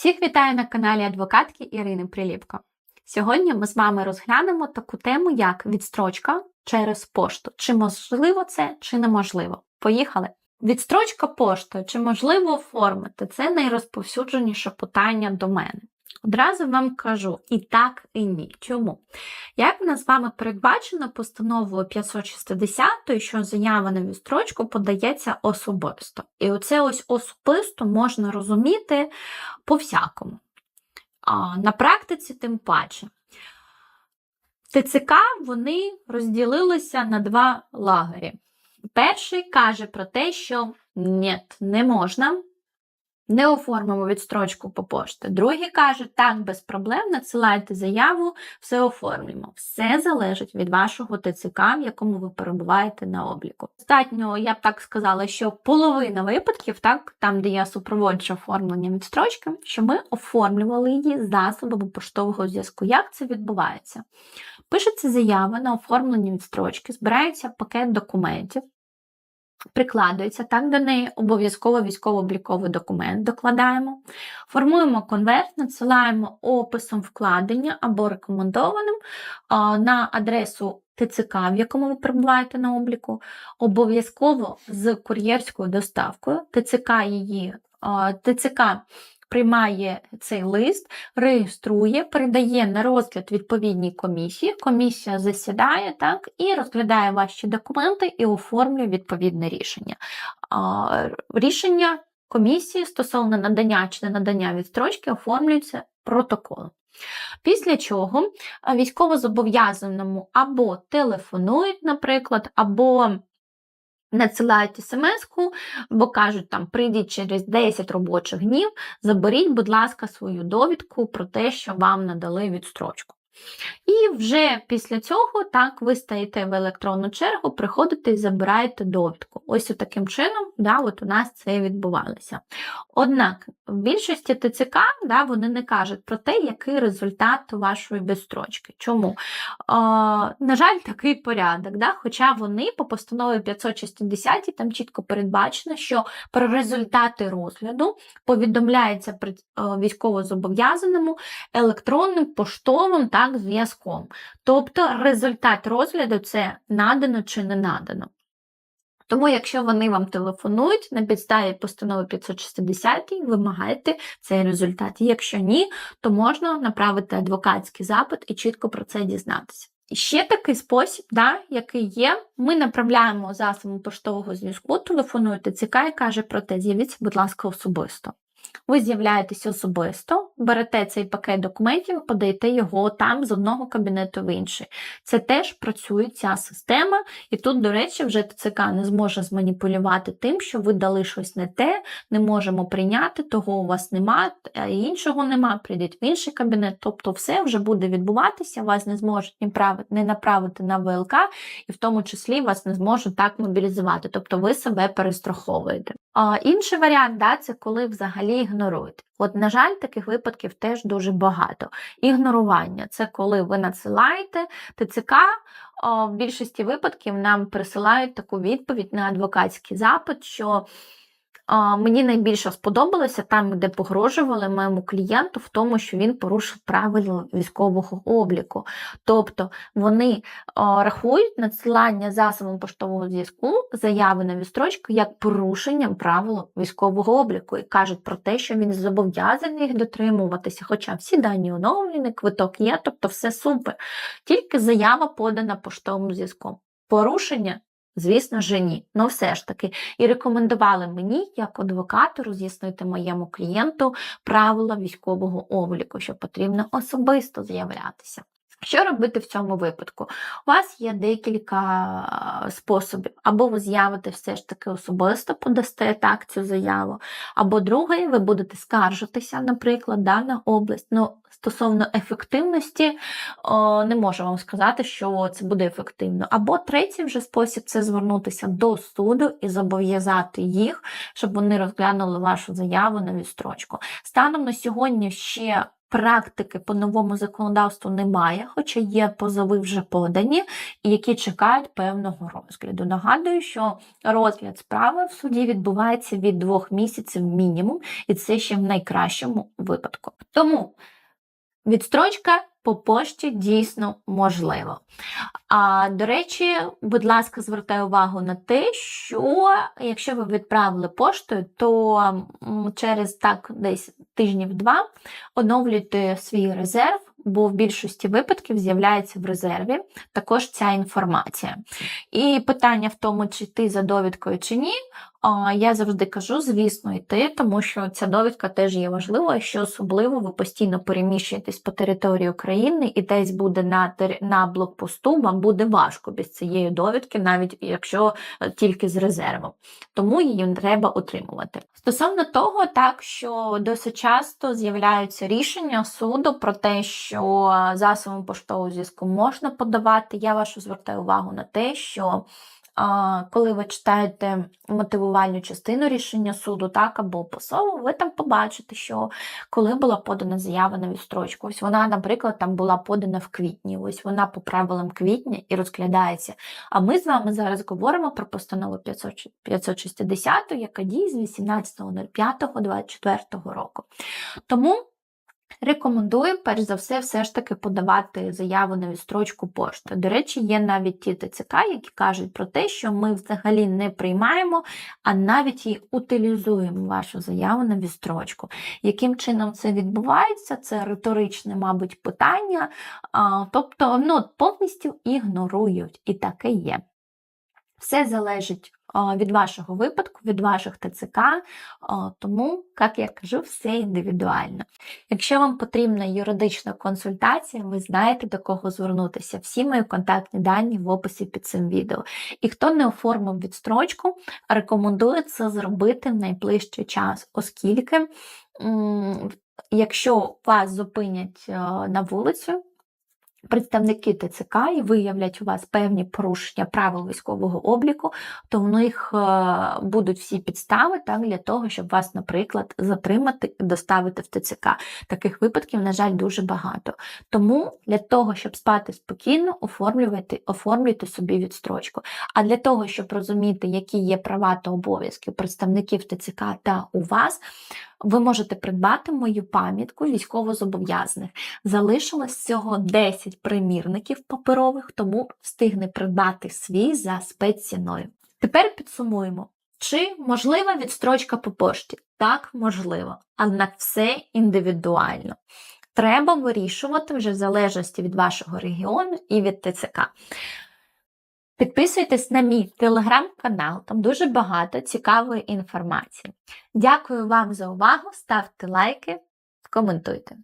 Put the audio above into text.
Всіх вітаю на каналі адвокатки Ірини Приліпко. Сьогодні ми з вами розглянемо таку тему, як відстрочка через пошту. Чи можливо це, чи неможливо. Поїхали! Відстрочка поштою, чи можливо оформити? Це найрозповсюдженіше питання до мене. Одразу вам кажу і так, і ні. Чому? Як в нас з вами передбачено постановою 560, що заява на відстрочку подається особисто. І оце ось особисто можна розуміти по-всякому. На практиці тим паче. ТЦК вони розділилися на два лагері. Перший каже про те, що ні, не можна, не оформимо відстрочку по пошті. Другий каже, так, без проблем, надсилайте заяву, все оформимо. Все залежить від вашого ТЦК, в якому ви перебуваєте на обліку. Достатньо, я б так сказала, що половина випадків, так, там, де я супроводжу оформлення відстрочки, що ми оформлювали її засобами поштового зв'язку. Як це відбувається? Пишеться заява на оформлення відстрочки, збирається пакет документів. Прикладується так до неї. Обов'язково військово-обліковий документ докладаємо, формуємо конверт, надсилаємо описом вкладення або рекомендованим на адресу ТЦК, в якому ви перебуваєте на обліку, обов'язково з кур'єрською доставкою. ТЦК її ТЦК приймає цей лист, реєструє, передає на розгляд відповідній комісії. Комісія засідає так, і розглядає ваші документи і оформлює відповідне рішення. Рішення комісії стосовно надання чи не надання відстрочки оформлюється протоколом. Після чого військовозобов'язаному або телефонують, наприклад, або Надсилають смс-ку, бо кажуть, там прийдіть через 10 робочих днів, заберіть, будь ласка, свою довідку про те, що вам надали відстрочку. І вже після цього так ви стаєте в електронну чергу, приходите і забираєте довідку. Ось таким чином да, от у нас це відбувалося. Однак в більшості ТЦК да, вони не кажуть про те, який результат вашої безстрочки. Чому? Е, на жаль, такий порядок. Да? Хоча вони по постанові 560 там чітко передбачено, що про результати розгляду повідомляється військовозобов'язаному електронним поштовим так, зв'язком. Тобто результат розгляду це надано чи не надано. Тому, якщо вони вам телефонують на підставі постанови 560, вимагайте цей результат. Якщо ні, то можна направити адвокатський запит і чітко про це дізнатися. І ще такий спосіб, да, який є, ми направляємо засобом поштового зв'язку, телефонуєте ЦК і каже про те, з'явіться, будь ласка, особисто. Ви з'являєтесь особисто, берете цей пакет документів, подаєте його там з одного кабінету в інший. Це теж працює ця система, і тут, до речі, вже ТЦК не зможе зманіпулювати тим, що ви дали щось не те, не можемо прийняти, того у вас нема, іншого нема, прийдіть в інший кабінет. Тобто все вже буде відбуватися, вас не зможуть не направити на ВЛК, і в тому числі вас не зможуть так мобілізувати. Тобто ви себе перестраховуєте. Інший варіант да, це коли взагалі ігноруєте. От, на жаль, таких випадків теж дуже багато. Ігнорування це коли ви надсилаєте ТЦК, в більшості випадків нам присилають таку відповідь на адвокатський запит, що Мені найбільше сподобалося там, де погрожували моєму клієнту в тому, що він порушив правила військового обліку. Тобто вони рахують надсилання засобом поштового зв'язку, заяви на відстрочку як порушенням правил військового обліку і кажуть про те, що він зобов'язаний їх дотримуватися, хоча всі дані оновлені, квиток є, тобто все супер. Тільки заява подана поштовим зв'язком. Порушення Звісно ж, ні. Ну все ж таки. І рекомендували мені, як адвокату, роз'яснити моєму клієнту правила військового обліку, що потрібно особисто з'являтися. Що робити в цьому випадку? У вас є декілька способів. Або ви з'явите все ж таки особисто, подасте так цю заяву, або друге, ви будете скаржитися, наприклад, да, на область. Ну, Стосовно ефективності, о, не можу вам сказати, що це буде ефективно. Або третій вже спосіб це звернутися до суду і зобов'язати їх, щоб вони розглянули вашу заяву на відстрочку. Станом на сьогодні ще практики по новому законодавству немає, хоча є позови вже подані, які чекають певного розгляду. Нагадую, що розгляд справи в суді відбувається від двох місяців мінімум, і це ще в найкращому випадку. Тому відстрочка по пошті дійсно можливо. А до речі, будь ласка, звертаю увагу на те, що якщо ви відправили поштою, то через так десь тижнів два оновлюйте свій резерв, бо в більшості випадків з'являється в резерві також ця інформація. І питання в тому, чи йти за довідкою чи ні, я завжди кажу, звісно, йти, тому що ця довідка теж є важлива, що особливо ви постійно переміщуєтесь по території України і десь буде на, на блокпосту, вам буде важко без цієї довідки, навіть якщо е, тільки з резервом. Тому її треба отримувати. Стосовно того, так що досить часто з'являються рішення суду про те, що засобом поштового зв'язку можна подавати. Я вашу звертаю увагу на те, що коли ви читаєте мотивувальну частину рішення суду, так або посову, ви там побачите, що коли була подана заява на відстрочку, ось вона, наприклад, там була подана в квітні, ось вона по правилам квітня і розглядається. А ми з вами зараз говоримо про постанову 500 560, яка діє з 18.05.24 року. Тому Рекомендую, перш за все, все ж таки подавати заяву на відстрочку пошти. До речі, є навіть ті ТЦК, які кажуть про те, що ми взагалі не приймаємо, а навіть і утилізуємо вашу заяву на відстрочку. Яким чином це відбувається? Це риторичне, мабуть, питання, а, тобто ну, повністю ігнорують, і таке є. Все залежить від вашого випадку, від ваших ТЦК, тому, як я кажу, все індивідуально. Якщо вам потрібна юридична консультація, ви знаєте до кого звернутися. Всі мої контактні дані в описі під цим відео. І хто не оформив відстрочку, рекомендую це зробити в найближчий час, оскільки, якщо вас зупинять на вулицю, представники ТЦК і виявлять у вас певні порушення правил військового обліку, то в них е, будуть всі підстави так, для того, щоб вас, наприклад, затримати і доставити в ТЦК. Таких випадків, на жаль, дуже багато. Тому для того, щоб спати спокійно, оформлюйте, оформлюйте собі відстрочку. А для того, щоб розуміти, які є права та обов'язки представників ТЦК та у вас, ви можете придбати мою пам'ятку військовозобов'язаних. Залишилось всього 10 примірників паперових, тому встигне придбати свій за спецціною. Тепер підсумуємо. Чи можлива відстрочка по пошті? Так, можливо, але все індивідуально. Треба вирішувати вже в залежності від вашого регіону і від ТЦК. Підписуйтесь на мій телеграм-канал, там дуже багато цікавої інформації. Дякую вам за увагу, ставте лайки, коментуйте.